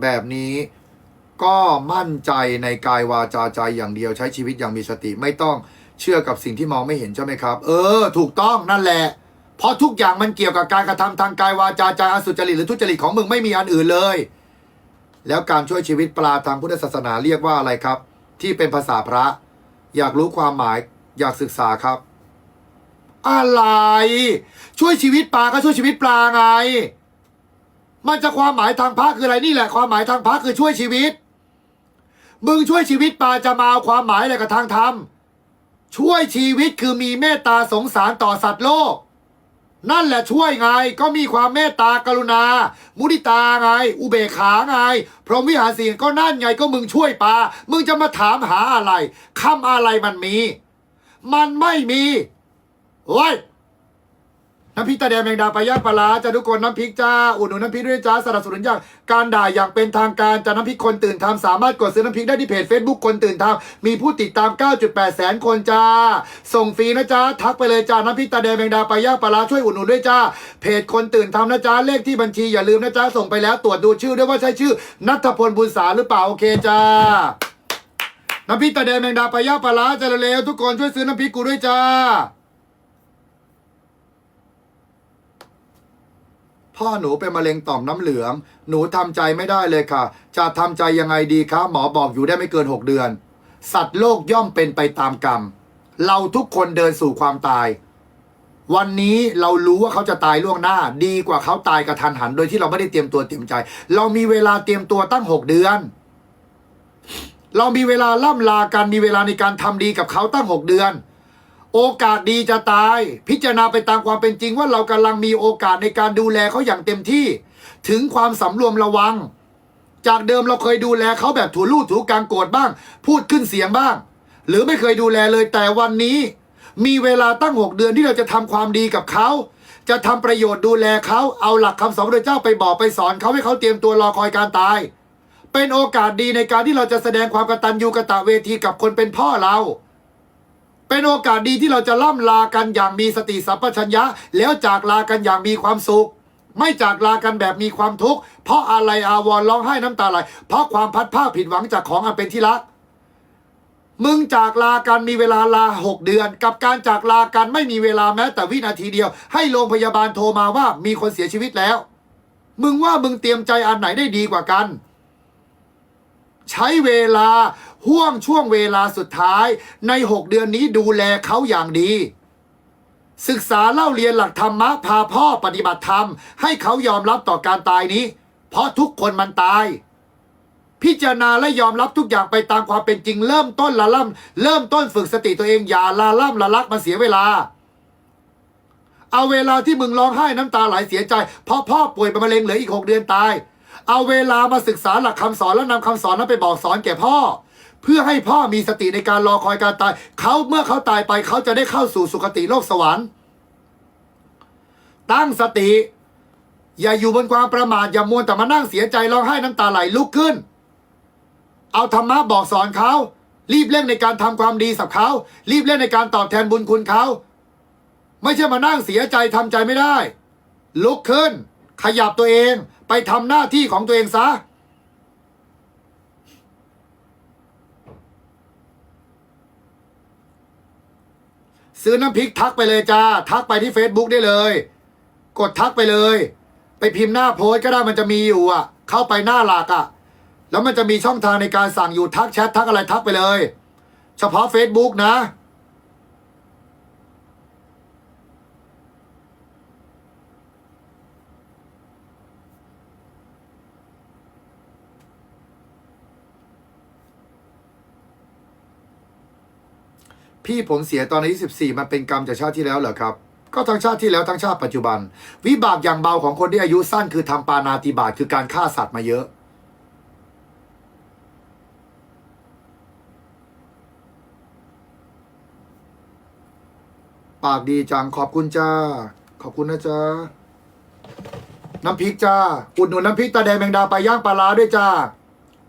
แบบนี้ก็มั่นใจในกายวาจาใจอย่างเดียวใช้ชีวิตอย่างมีสติ ไม่ต้องเชื่อกับสิ่งที่มองไม่เห็นใช่ไหมครับ เออ ถูกต้องนั่นแหละ เพราะทุกอย่างมันเกี่ยวกับการกระทำทางกายวาจาใจอสุจริตหรือทุจริตของมึงไม่มีอันอื่นเลย แล้วการช่วยชีวิตปลาทางพุทธศาสนาเรียกว่าอะไรครับ ที่เป็นภาษาพระ อยากรู้ความหมายอยากศึกษาครับ อะไร ช่วยชีวิตปลาก็ช่วยชีวิตปลาไง มันจะความหมายทางพระคืออะไรนี่แหละความหมายทางพระคือช่วยชีวิต มึงช่วยชีวิตปลาจะมาเอาความหมายอะไรกับทางธรรมช่วยชีวิตคือมีเมตตาสงสารต่อสัตว์โลก นั่นแหละช่วยไงก็มีความเมตตากรุณา มุทิตาไง อุเบกขาไง พรหมวิหารสีก็นั่นไงก็มึงช่วยปลามึงจะมาถามหาอะไรคำอะไรมันมี มันไม่มีโอ้ย น้ำพริกตาแดงแมงดาปลาย่างปลาร้าจ้าทุกคนน้ำพริกจ้าอุดหนุนน้ำพริกด้วยจ้าสนับสนุนอย่างการด่าอย่างเป็นทางการจ้าน้ำพริกคนตื่นทำสามารถกดซื้อน้ำพริกได้ที่เพจ Facebook คนตื่นทำมีผู้ติดตาม 9.8 แสนคนจ้า ส่งฟรีนะจ้าทักไปเลยจ้าน้ำพริกตาแดงแมงดาปลาย่างปลาร้าช่วยอุดหนุนด้วยจ้าเพจคนตื่นทำนะจ้าเลขที่บัญชีอย่าลืมนะจ้าส่งไปแล้วตรวจดูชื่อด้วยว่าใช่ชื่อนัทพลบุญสาหรือเปล่าโอเคจ้าน้ำพริกตาแดงแมงดาปลาย่างปลาร้าจ้าเร็วๆทุกคนช่วยซื้อน้ำพริกกูด้วยจ้า พ่อหนูเป็นมะเร็งต่อมน้ำเหลือง หนูทำใจไม่ได้เลยค่ะ จะทำใจยังไงดีคะหมอบอกอยู่ได้ไม่เกิน 6 เดือน สัตว์โลกย่อมเป็นไปตามกรรม เราทุกคนเดินสู่ความตาย วันนี้เรารู้ว่าเขาจะตายล่วงหน้า ดีกว่าเขาตายกระทันหัน โดยที่เราไม่ได้เตรียมตัวเตรียมใจ เรามีเวลาเตรียมตัวตั้ง 6 เดือน เรามีเวลาล่ำลากันมีเวลาในการทำดีกับเขาตั้ง 6 เดือน โอกาสดีจะตาย พิจารณาไปตามความเป็นจริงว่าเรากำลังมีโอกาสในการดูแลเขาอย่างเต็มที่ ถึงความสำรวมระวัง จากเดิมเราเคยดูแลเขาแบบถูลู่ถูกลางโกรธบ้าง พูดขึ้นเสียงบ้าง หรือไม่เคยดูแลเลยแต่วันนี้ มีเวลาตั้งหกเดือนที่เราจะทำความดีกับเขาจะทำประโยชน์ดูแลเขาเอาหลักคำสอนพระเจ้าไปบอกไปสอนเขาให้เขาเตรียมตัวรอคอยการตาย เป็นโอกาสดีในการที่เราจะแสดงความกตัญญูกตเวทีกับคนเป็นพ่อเรา เป็นโอกาสดีที่เราจะล่ำลากันอย่างมีสติสัมปชัญญะ แล้วจากลากันอย่างมีความสุข ไม่จากลากันแบบมีความทุกข์เพราะอะไรอาวรณ์ร้องไห้น้ำตาไหลเพราะความพัดผ้าผิดหวังจากของอันเป็นที่รักมึงจากลากันมีเวลาลาหกเดือน กับการจากลากันไม่มีเวลาแม้แต่วินาทีเดียว ให้โรงพยาบาลโทรมาว่ามีคนเสียชีวิตแล้ว มึงว่ามึงเตรียมใจอันไหนได้ดีกว่ากัน ใช้เวลา ห่วงช่วงเวลาสุดท้ายใน 6 เดือนนี้ดูแลเขาอย่างดี ศึกษาเล่าเรียนหลักธรรมะพาพ่อปฏิบัติธรรม ให้เขายอมรับต่อการตายนี้ เพราะทุกคนมันตาย พิจารณาและยอมรับทุกอย่างไปตามความเป็นจริง เริ่มต้นละล่ำเริ่มต้นฝึกสติตัวเองอย่าลาล่ำละลักมาเสียเวลาเอาเวลาที่มึงร้องไห้น้ำตาไหลเสียใจ เพราะพ่อป่วยเป็นมะเร็งเหลืออีกหกเดือนตาย เอาเวลามาศึกษาหลักคำสอนแล้วนำคำสอนนั้นไปบอกสอนแก่พ่อ เพื่อให้พ่อมีสติในการรอคอยการตาย เขาเมื่อเขาตายไปเขาจะได้เข้าสู่สุคติโลกสวรรค์ ตั้งสติ อย่าอยู่บนความประมาทอย่ามัวแต่มานั่งเสียใจร้องไห้น้ำตาไหลลุกขึ้น เอาธรรมะบอกสอนเขา รีบเร่งในการทำความดีสับเขารีบเร่งในการตอบแทนบุญคุณเขาไม่ใช่มานั่งเสียใจทำใจไม่ได้ ลุกขึ้น ขยับตัวเองไปทำหน้าที่ของตัวเองซะ ซื้อน้ำพริกทักไปเลยจ้า ทักไปที่ Facebook ได้เลย กดทักไปเลย ไปพิมพ์หน้าโพสก็ได้มันจะมีอยู่อะ เข้าไปหน้าหลักอะ แล้วมันจะมีช่องทางในการสั่งอยู่ทักแชททักอะไรทักไปเลย เฉพาะ Facebook นะ พี่ผมเสียตอนอายุ14 มันเป็นกรรมจากชาติที่แล้วเหรอครับ ก็ทั้งชาติที่แล้วทั้งชาติปัจจุบัน วิบากอย่างเบาของคนที่อายุสั้นคือทำปานาติบาตคือการฆ่าสัตว์มาเยอะ ปากดีจังขอบคุณจ้า ขอบคุณนะจ้าน้ำพริกจ้า อุดหนุนน้ำพริกตาแดงแมงดาปลาย่างปลาร้าด้วยจ้า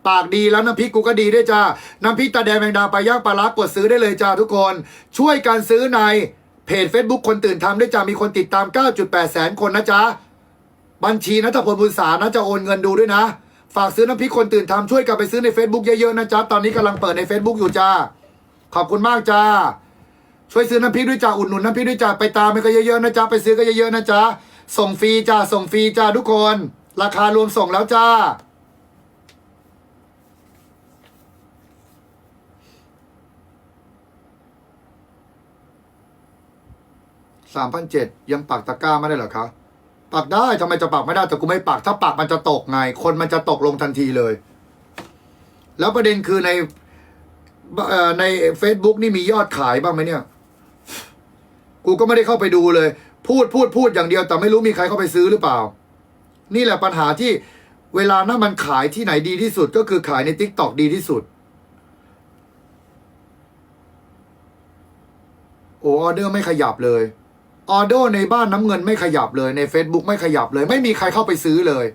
ปากดีแล้วน้ำพริกกูก็ดีด้วยจ้า น้ำพริกตาแดงแมงดาปลาย่างปลาร้ากดซื้อได้เลยจ้าทุกคน ช่วยกันซื้อในเพจ Facebook คนตื่นทำด้วยจ้ามีคนติดตาม 9.8 แสนคนนะจ๊ะ บัญชีนัทพลบุญสานะจะโอนเงินดูด้วยนะ ฝากซื้อน้ำพริกคนตื่นทำช่วยกันไปซื้อใน Facebook เยอะๆนะจ๊ะ ตอนนี้กำลังเปิดใน Facebook อยู่จ้า ขอบคุณมากจ้า ช่วยซื้อน้ำพริกด้วยจ้า อุดหนุนน้ำพริกด้วยจ้า ไปตามไปก็เยอะๆนะจ๊ะ ไปซื้อก็เยอะๆนะจ๊ะ ส่งฟรีจ้า ส่งฟรีจ้าทุกคน ราคารวมส่งแล้วจ้า สามพันเจ็ดยังปักตะกร้าไม่ได้เหรอคะปักได้ทำไมจะปักไม่ได้แต่กูไม่ปัก ถ้าปักมันจะตกไง คนมันจะตกลงทันทีเลย แล้วประเด็นคือในใน Facebook นี่มียอดขายบ้างไหมเนี่ย กูก็ไม่ได้เข้าไปดูเลย พูดพูดพูดอย่างเดียวแต่ไม่รู้มีใครเข้าไปซื้อหรือเปล่า นี่แหละปัญหาที่เวลานั้นมันขายที่ไหนดีที่สุด ก็คือขายใน t ิ k t o k ดีที่สุด โอ้ออเดอร์ไม่ขยับเลย ออเดอร์ในบ้านน้ำเงินไม่ขยับเลยใน Facebook ไม่ขยับเลย ไม่มีใครเข้าไปซื้อเลย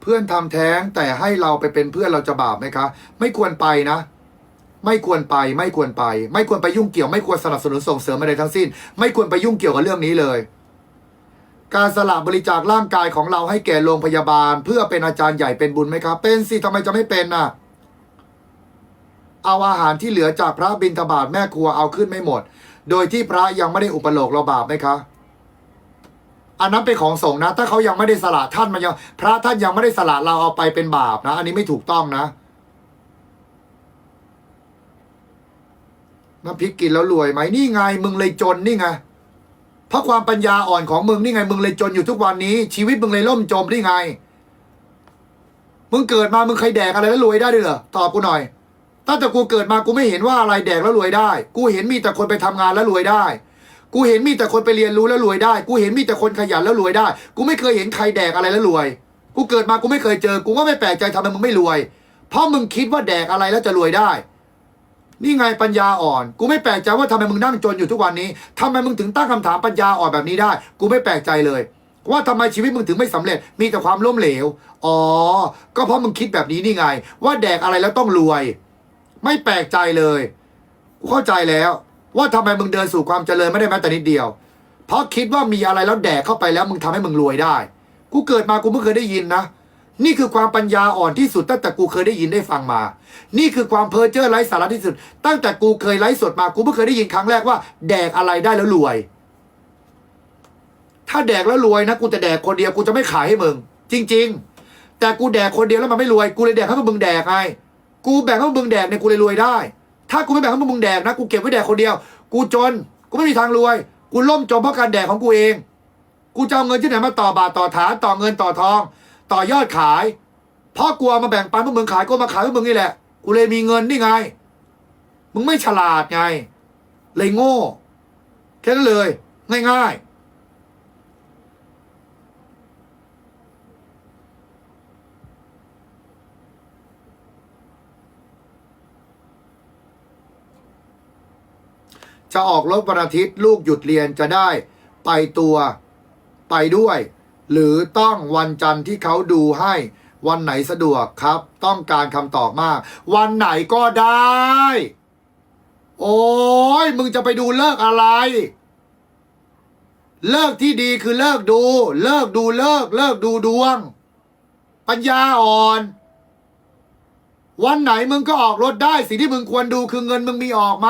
เพื่อนทำแท้งแต่ให้เราไปเป็นเพื่อนเราจะบาปไหมคะ ไม่ควรไปนะ ไม่ควรไป ไม่ควรไป ไม่ควรไปยุ่งเกี่ยว ไม่ควรสนับสนุนส่งเสริมอะไรทั้งสิ้น ไม่ควรไปยุ่งเกี่ยวกับเรื่องนี้เลย การสละบริจาคร่างกายของเราให้แก่โรงพยาบาล เพื่อเป็นอาจารย์ใหญ่เป็นบุญไหมครับ เป็นสิทำไมจะไม่เป็นน่ะ เอาอาหารที่เหลือจากพระบิณฑบาตแม่ครัวเอาขึ้นไม่หมด โดยที่พระยังไม่ได้อุปโลกเราบาปไหมคะอันนั้นเป็นของสงฆ์นะ ถ้าเขายังไม่ได้สละท่านมันยังพระท่านยังไม่ได้สละเราเอาไปเป็นบาปนะ อันนี้ไม่ถูกต้องนะน้ำพริกกินแล้วรวยไหมนี่ไงมึงเลยจนนี่ไง เพราะความปัญญาอ่อนของมึงนี่ไง มึงเลยจนอยู่ทุกวันนี้ ชีวิตมึงเลยล่มจมนี่ไง มึงเกิดมามึงเคยแดกอะไรแล้วรวยได้ด้วยเหรอตอบกูหน่อยตั้งแต่กูเกิดมากูไม่เห็นว่าอะไรแดกแล้วรวยได้ กูเห็นมีแต่คนไปทำงานแล้วรวยได้ กูเห็นมีแต่คนไปเรียนรู้แล้วรวยได้ กูเห็นมีแต่คนขยันแล้วรวยได้ กูไม่เคยเห็นใครแดกอะไรแล้วรวย กูเกิดมากูไม่เคยเจอ กูก็ไม่แปลกใจทำไมมึงไม่รวย เพราะมึงคิดว่าแดกอะไรแล้วจะรวยได้ นี่ไงปัญญาอ่อน กูไม่แปลกใจว่าทำไมมึงนั่งจนอยู่ทุกวันนี้ทำไมมึงถึงตั้งคำถามปัญญาอ่อนแบบนี้ได้ กูไม่แปลกใจเลย ว่าทำไมชีวิตมึงถึงไม่สำเร็จ มีแต่ความล้มเหลว อ๋อ ก็เพราะมึงคิดแบบนี้นี่ไง ว่าแดกอะไรแล้วต้องรวย ไม่แปลกใจเลย กูเข้าใจแล้ว ว่าทำไมมึงเดินสู่ความเจริญไม่ได้แม้แต่นิดเดียว เพราะคิดว่ามีอะไรแล้วแดกเข้าไปแล้วมึงทำให้มึงรวยได้ กูเกิดมากูไม่เคยได้ยินนะ นี่คือความปัญญาอ่อนที่สุดตั้งแต่กูเคยได้ยินได้ฟังมา นี่คือความเพ้อเจ้อไร้สาระที่สุด ตั้งแต่กูเคยไลฟ์สดมา กูไม่งเคยได้ยินครั้งแรกว่า แดกอะไรได้แล้วรวย ถ้าแดกแล้วรวยนะกูจะแดกคนเดียวกูจะไม่ขายให้มึง จริง ๆ แต่กูแดกคนเดียวแล้วมันไม่รวย กูเลยแดกให้พวกมึงแดกไง กูแบ่งให้พวกมึงแดกเนี่ยกูเลยรวยได้ ถ้ากูไม่แบ่งให้พวกมึงแดกนะ กูเก็บไว้แดกคนเดียว กูจน กูไม่มีทางรวย กูล่มจมเพราะการแดกของกูเอง กูจะเอาเงินที่ไหนมาต่อบาทต่อฐานต่อเงินต่อทอง ต่อยอดขาย เพราะกลัวมาแบ่งปันพวกมึงขายก็มาขายพวกมึงนี่แหละ กูเลยมีเงินนี่ไง มึงไม่ฉลาดไง เลยโง่ แค่นั้นเลย ง่ายๆจะออกรถวันอาทิตย์ลูกหยุดเรียนจะได้ไปตัวไปด้วย หรือต้องวันจันทร์ที่เขาดูให้วันไหนสะดวกครับ ต้องการคำตอบมาก วันไหนก็ได้ โอ้ยมึงจะไปดูเลิกอะไร เลิกที่ดีคือเลิกดู เลิกดูเลิก เลิกดูดวง ปัญญาอ่อน วันไหนมึงก็ออกรถได้ สิ่งที่มึงควรดูคือเงินมึงมีออกไหม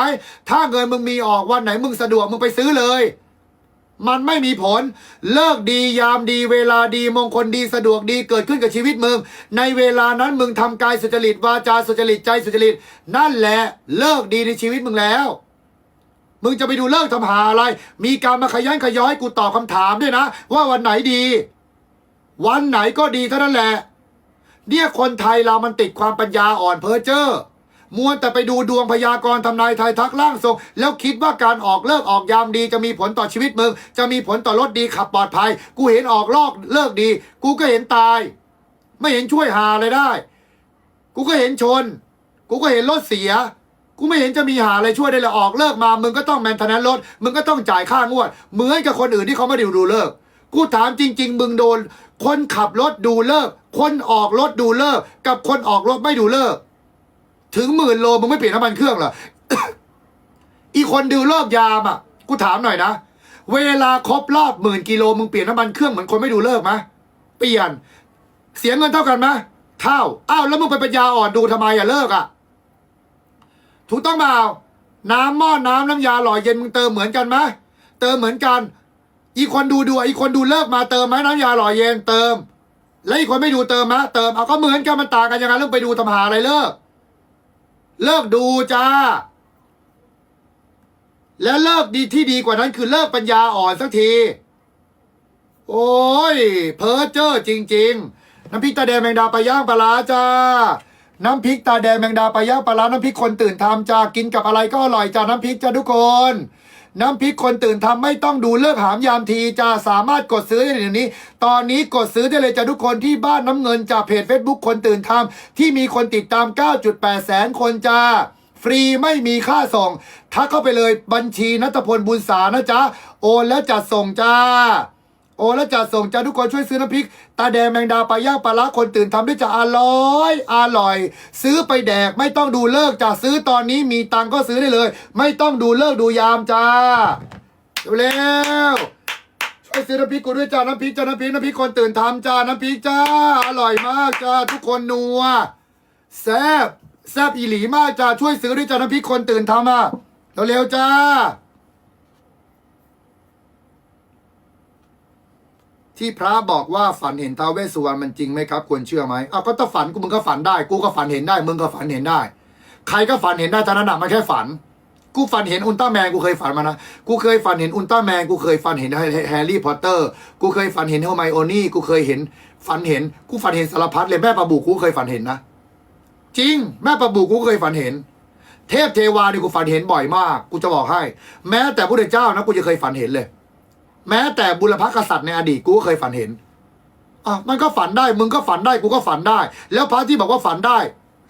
ถ้าเงินมึงมีออกวันไหนมึงสะดวกมึงไปซื้อเลย มันไม่มีผล เลิกดียามดีเวลาดีมงคลดีสะดวกดีเกิดขึ้นกับชีวิตมึง ในเวลานั้นมึงทำกายสุจริตวาจาสุจริตใจสุจริต นั่นแหละเลิกดีในชีวิตมึงแล้ว มึงจะไปดูเลิกทำหาอะไร มีการมาขยันขย้อยกูตอบคำถามด้วยนะ ว่าวันไหนดี วันไหนก็ดีเท่านั้นแหละเนี่ยคนไทยเรามันติดความปัญญาอ่อนเพ้อเจ้อ มัวแต่ไปดูดวงพยากรณ์ทำนายทายทักล่างทรง แล้วคิดว่าการออกเลิกออกยามดีจะมีผลต่อชีวิตมึง จะมีผลต่อรถดีขับปลอดภัย กูเห็นออกลอกเลิกดี กูก็เห็นตาย ไม่เห็นช่วยหาเลยได้ กูก็เห็นชน กูก็เห็นรถเสียกูไม่เห็นจะมีหาอะไรช่วยได้เลยออกเลิกมา มึงก็ต้องแมนทนแนนรถ มึงก็ต้องจ่ายค่างวด เหมือนกับคนอื่นที่เขาไม่ได้ดูเลิก กูถามจริง ๆ มึงโดน คนขับรถดูเลิก คนออกรถดูเลิก กับคนออกรถไม่ดูเลิก ถึงหมื่นโลมึงไม่เปลี่ยนน้ำมันเครื่องเหรอ อีคนดูเลิกยามอะ กูถามหน่อยนะ เวลาครบรอบหมื่นกิโลมึงเปลี่ยนน้ำมันเครื่องเหมือนคนไม่ดูเลิกไหมเปลี่ยน เสียเงินเท่ากันไหมเท่า อ้าวแล้วมึงไปปัญญาอ่อนดูทำไมอะเลิกอะ ถูกต้องเปล่าน้ำหม้อน้ำน้ำยาหล่อเย็นมึงเติมเหมือนกันไหมเติมเหมือนกัน อีคนดูดูอีคนดูเลิกมาเติมไหมน้ำยาหล่อเย็นเติม แล้วอีคนไม่ดูเติมไหมเติมเอาก็เหมือนกันมันต่างกันยังไงเรื่องไปดูทำหาอะไรเลิก เลิกดูจ้า แล้วเลิกดีที่ดีกว่านั้นคือเลิกปัญญาอ่อนสักที โอ้ย เพ้อเจ้อจริง ๆ น้ำพริกตาแดงแมงดาปลาย่างปลาร้าจ้า น้ำพริกตาแดงแมงดาปลาย่างปลาร้าน้ำพริกคนตื่นทำจ้ากินกับอะไรก็อร่อยจ้าน้ำพริกจ้าทุกคน น้ำพริกคนตื่นทำไม่ต้องดูเลิกหามยามทีจ้าสามารถกดซื้อได้เดี๋ยวนี้ ตอนนี้กดซื้อได้เลยจ้าทุกคนที่บ้านน้ำเงินจากเพจ Facebook คนตื่นทำที่มีคนติดตาม 9.8 แสนคนจ้าฟรีไม่มีค่าส่ง ทักเข้าไปเลยบัญชีนัทพลบุญสานะจ๊ะ โอนแล้วจัดส่งจ้า โอนแล้วจัดส่งจ้าทุกคนช่วยซื้อน้ำพริก ตาแดงแมงดาปลาย่างปลาละคนตื่นทำด้วยจะอร่อยอร่อย ซื้อไปแดกไม่ต้องดูเลิกจ้าซื้อตอนนี้มีตังก็ซื้อได้เลย ไม่ต้องดูเลิกดูยามจ้าเร็วๆช่วยซื้อน้ำพริกกูด้วยจ้าน้ำพริกจ้าน้ำพริกน้ำพริกคนตื่นทำจ้าน้ำพริกจ้า อร่อยมากจ้าทุกคนนัวแซบแซบอีหลีมากจ้าช่วยซื้อด้วยจ้าน้ำพริกคนตื่นทำอะเร็วๆจ้า ที่พระบอกว่าฝันเห็นท้าวเวสสุวรรณมันจริงไหมครับควรเชื่อไหมอ้าวก็ถ้าฝันกูมึงก็ฝันได้ กูก็ฝันเห็นได้ มึงก็ฝันเห็นได้ ใครก็ฝันเห็นได้ท่นั้นน่ะมันแค่ฝัน กูฝันเห็นอุลตร้าแมนกูเคยฝันมานะกูเคยฝันเห็นอุลตร้าแมนกูเคยฝันเห็นแฮร์รี่พอตเตอร์กูเคยฝันเห็นเฮอร์ไมโอนี่กูเคยเห็นฝันเห็นกูฝันเห็นสารพัดเลยแม่ปลาบูกูเคยฝันเห็นนะจริง แม่ปลาบูกูเคยฝันเห็น เทพเทวานี่กูฝันเห็นบ่อยมาก กูจะบอกให้ แม้แต่พระเจ้านะกูจะเคยฝันเห็นเลย แม้แต่บุรพกษัตริย์ในอดีตกูก็เคยฝันเห็นอะมันก็ฝันได้ มึงก็ฝันได้กูก็ฝันได้ แล้วพระที่บอกว่าฝันได้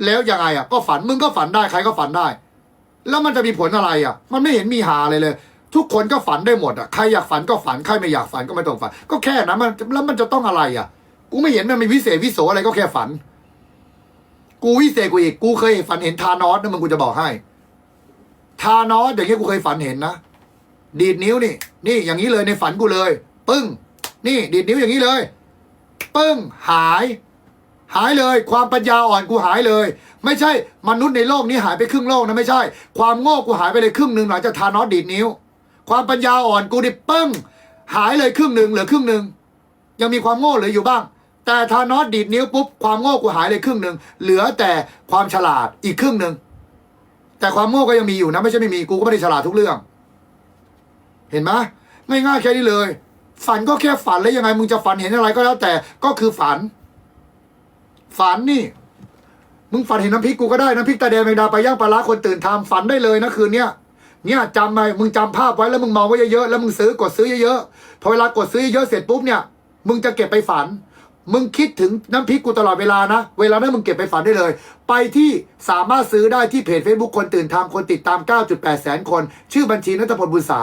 แล้วยังไงอะ ก็ฝันมึงก็ฝันได้ใครก็ฝันได้ แล้วมันจะมีผลอะไรอะ มันไม่เห็นมีหาอะไรเลย ทุกคนก็ฝันได้หมดอะใครอยากฝันก็ฝันใครไม่อยากฝันก็ไม่ต้องฝัน ก็แค่นั้นมันแล้วมันจะต้องอะไรอะ กูไม่เห็นมันมีวิเศษวิโสอะไรก็แค่ฝัน กูวิเศษกูอีกกูเคยฝันเห็นทานอสนะมึงกูจะบอกให้ ทานอสอย่างเงี้ยกูเคยฝันเห็นนะ ดีดนิ้วนี่ นี่อย่างนี้เลยในฝันกูเลย ปึ้ง นี่ ดีดนิ้วอย่างนี้เลย ปึ้ง หาย หายเลย ความปัญญาอ่อนกูหายเลย ไม่ใช่ มนุษย์ในโลกนี้หายไปครึ่งโลกนะไม่ใช่ ความโง่กูหายไปเลยครึ่งหนึ่งหลังจากทานอสดีดนิ้ว ความปัญญาอ่อนกูดิปึ้ง หายเลยครึ่งหนึ่งเหลือครึ่งหนึ่งยังมีความโง่เหลืออยู่บ้าง แต่ทานอสดีดนิ้วปุ๊บความโง่กูหายเลยครึ่งหนึ่งเหลือแต่ความฉลาดอีกครึ่งหนึ่งแต่ความโง่ก็ยังมีอยู่นะไม่ใช่ไม่มีกูก็ไม่ได้ฉลาดทุกเรื่อง เห็นไหมง่ายๆแค่นี้เลย ฝันก็แค่ฝันแล้วยังไง มึงจะฝันเห็นอะไรก็แล้วแต่ก็คือฝัน ฝันนี่ มึงฝันเห็นน้ำพริกกูก็ได้น้ำพริกตาแดงแมงดาไปย่างปลาร้าคนตื่นทำฝันได้เลยนะคืนเนี้ยเนี่ยจำไปมึงจำภาพไว้แล้วมึงมองไว้เยอะๆแล้วมึงซื้อกดซื้อเยอะๆพอเวลากดซื้อเยอะเสร็จปุ๊บเนี่ย มึงจะเก็บไปฝัน มึงคิดถึงน้ำพริกกูตลอดเวลานะ เวลานั้นมึงเก็บไปฝันได้เลย ไปที่สามารถซื้อได้ที่เพจ Facebook คนตื่นทำคนติดตาม 9.8 แสนคน ชื่อบัญชีนัทพลบุญสา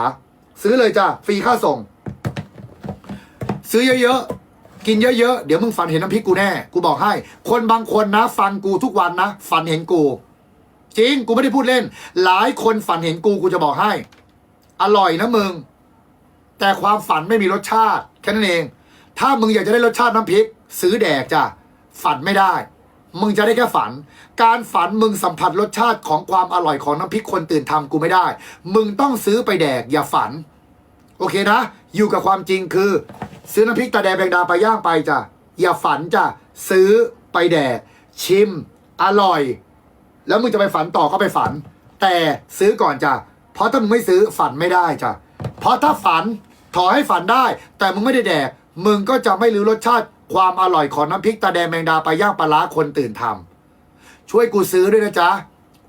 ซื้อเลยจ้าฟรีค่าส่ง ซื้อเยอะๆ กินเยอะๆ เดี๋ยวมึงฝันเห็นน้ำพริกกูแน่ กูบอกให้ คนบางคนนะ ฟังกูทุกวันนะ ฝันเห็นกู จริง กูไม่ได้พูดเล่น หลายคนฝันเห็นกูกูจะบอกให้ อร่อยนะมึง แต่ความฝันไม่มีรสชาติแค่นั้นเอง ถ้ามึงอยากจะได้รสชาติน้ำพริก ซื้อแดกจ้ะฝันไม่ได้ มึงจะได้แค่ฝัน การฝันมึงสัมผัสรสชาติของความอร่อยของน้ำพริกคนตื่นทำกูไม่ได้ มึงต้องซื้อไปแดกอย่าฝัน โอเคนะ อยู่กับความจริงคือ ซื้อน้ำพริกตาแดงแบงดาไปย่างไปจ้ะอย่าฝันจ้ะซื้อไปแดกชิม อร่อย แล้วมึงจะไปฝันต่อก็ไปฝัน แต่ซื้อก่อนจ้ะเพราะถ้ามึงไม่ซื้อฝันไม่ได้จ้ะเพราะถ้าฝันถอให้ฝันได้ แต่มึงไม่ได้แดกมึงก็จะไม่รู้รสชาติความอร่อยของน้ำพริกตาแดงแมงดาไปย่างปลาร้าคนตื่นทำช่วยกูซื้อด้วยนะจ๊ะ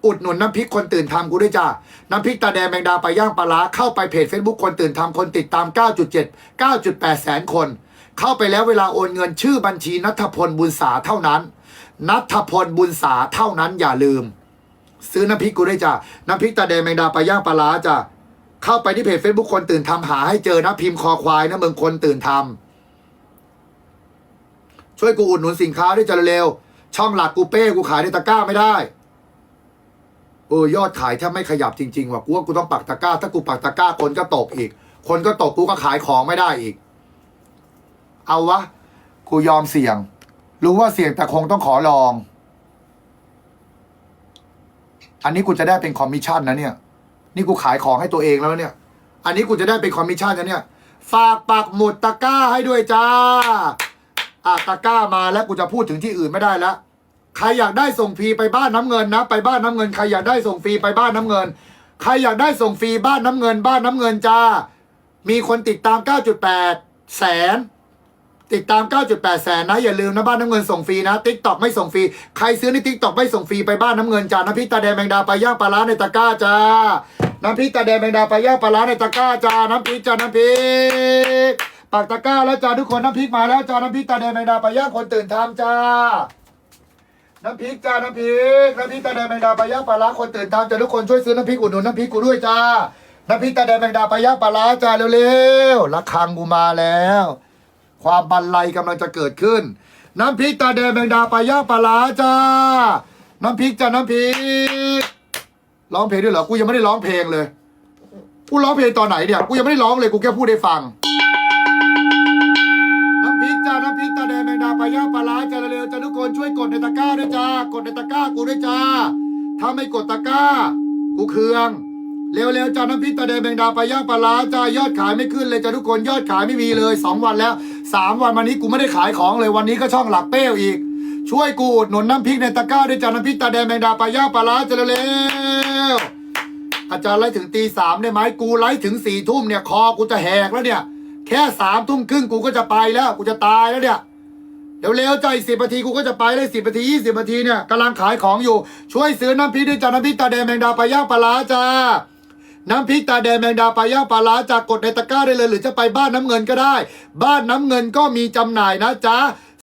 อุดหนุนน้ำพริกคนตื่นทำกูด้วยจ้าน้ำพริกตาแดงแมงดาปลาย่างปลาร้าเข้าไปเพจ Facebook คนตื่นทำคนติดตาม 9.7 9.8 แสนคน เข้าไปแล้วเวลาโอนเงินชื่อบัญชีนัทพลบุญสาเท่านั้นนัทพลบุญสาเท่านั้นอย่าลืม ซื้อน้ำพริกกูด้วยจ้าน้ำพริกตาแดงแมงดาปลาย่างปลาร้าจ้าเข้าไปที่เพจ Facebook คนตื่นทำหาให้เจอนะพิมพ์คอควายนะเมึงคนตื่นทำช่วยกูอุดหนุนสินค้าด้วยจ้าเร็วช่องหลักกูเป้กูขายในตะกร้าไม่ได้ เออยอดขายแทบไม่ขยับจริงๆว่ะกูว่ากูต้องปักตะกร้า ถ้ากูปักตะกร้าคนก็ตกอีก คนก็ตกกูก็ขายของไม่ได้อีก เอาวะกูยอมเสี่ยง รู้ว่าเสี่ยงแต่คงต้องขอลอง อันนี้กูจะได้เป็นคอมมิชชั่นนะเนี่ย นี่กูขายของให้ตัวเองแล้วเนี่ย อันนี้กูจะได้เป็นคอมมิชชั่นนะเนี่ย ฝากปักหมุดตะกร้าให้ด้วยจ้าอะตะกร้ามาแล้วกูจะพูดถึงที่อื่นไม่ได้แล้ว ใครอยากได้ส่งฟรีไปบ้านน้ำเงินนะ ไปบ้านน้ำเงินใครอยากได้ส่งฟรีไปบ้านน้ำเงิน ใครอยากได้ส่งฟรีบ้านน้ำเงิน บ้านน้ำเงินจ้า มีคนติดตาม 9.8 แสน ติดตาม 9.8 แสนนะ อย่าลืมนะบ้านน้ำเงินส่งฟรีนะติ๊กต็อกไม่ส่งฟรีใครซื้อในติ๊กต็อกไม่ส่งฟรีไปบ้านน้ำเงินจ้าน้ำพริกตาแดงแมงดาไปย่างปลาร้าในตะกร้าจ้าน้ำพริกตาแดงแมงดาไปลาย่างปลาร้าในตะกร้าจ้าน้ำพริกจ้าน้ำพริกปากตะกร้าแล้วจ้าทุกคนน้ำพริกมาแล้วจ้าน้ำพริกตาแดงแมงดาไปลาย่างคนตื่นทำจ้า น้ำพริกจ้า น้ำพริก น้ำพริกตาแดงแมงดาปลายาปลาร้าคนตื่นทำจ้าทุกคนช่วยซื้อน้ำพริกอุดหนุนน้ำพริกกูด้วยจ้า น้ำพริกตาแดงแมงดาปลายาปลาร้าจ้าเร็วๆระฆังกูมาแล้ว ความบันไลกำลังจะเกิดขึ้น น้ำพริกตาแดงแมงดาปลายาปลาร้าจ้า น้ำพริกจ้า น้ำพริก ร้องเพลงด้วยเหรอ กูยังไม่ได้ร้องเพลงเลย กูร้องเพลงตอนไหนเนี่ย กูยังไม่ได้ร้องเลย กูแค่พูดให้ฟัง ปลาย่างปลาร้าจ้าเร็วๆจ้าทุกคนช่วยกดในตะกร้าด้วยจ้ากดในตะกร้ากูด้วยจ้า ถ้าไม่กดตะกร้า กูเคือง เร็วๆจ้าน้ำพริกตาแดงแมงดาปลาย่างปลาร้าจ้ายอดขายไม่ขึ้นเลยจ้าทุกคนยอดขายไม่มีเลยสองวันแล้วสามวันวันนี้กูไม่ได้ขายของเลยวันนี้ก็ช่องหลักเป้วอีก ช่วยกูอุดหนุนน้ำพริกในตะกร้าด้วยจ้าน้ำพริกตาแดงแมงดาปลาย่างปลาร้าจ้าเร็วๆอาจารย์ไลฟ์ถึงตีสามได้ไหมกูไลฟ์ถึงสี่ทุ่มเนี่ยคอกูจะแหกแล้วเนี่ยแค่สามทุ่มครึ่งกูก็จะไปแล้ว กูจะตายแล้วเนี่ย เร็วใจสิบนาทีกูก็จะไปเลยสิบนาทียี่สิบนาทีเนี่ยกำลังขายของอยู่ช่วยซื้อน้ำพริกด้วยจ้าน้ำพริกตาแดงแมงดาปลาย่างปลาล้าจ้าน้ำพริกตาแดงแมงดาปลาย่างปลาล้าจากกดในตะกร้าได้เลย หรือจะไปบ้านน้ำเงินก็ได้ บ้านน้ำเงินก็มีจำหน่ายนะจ๊ะ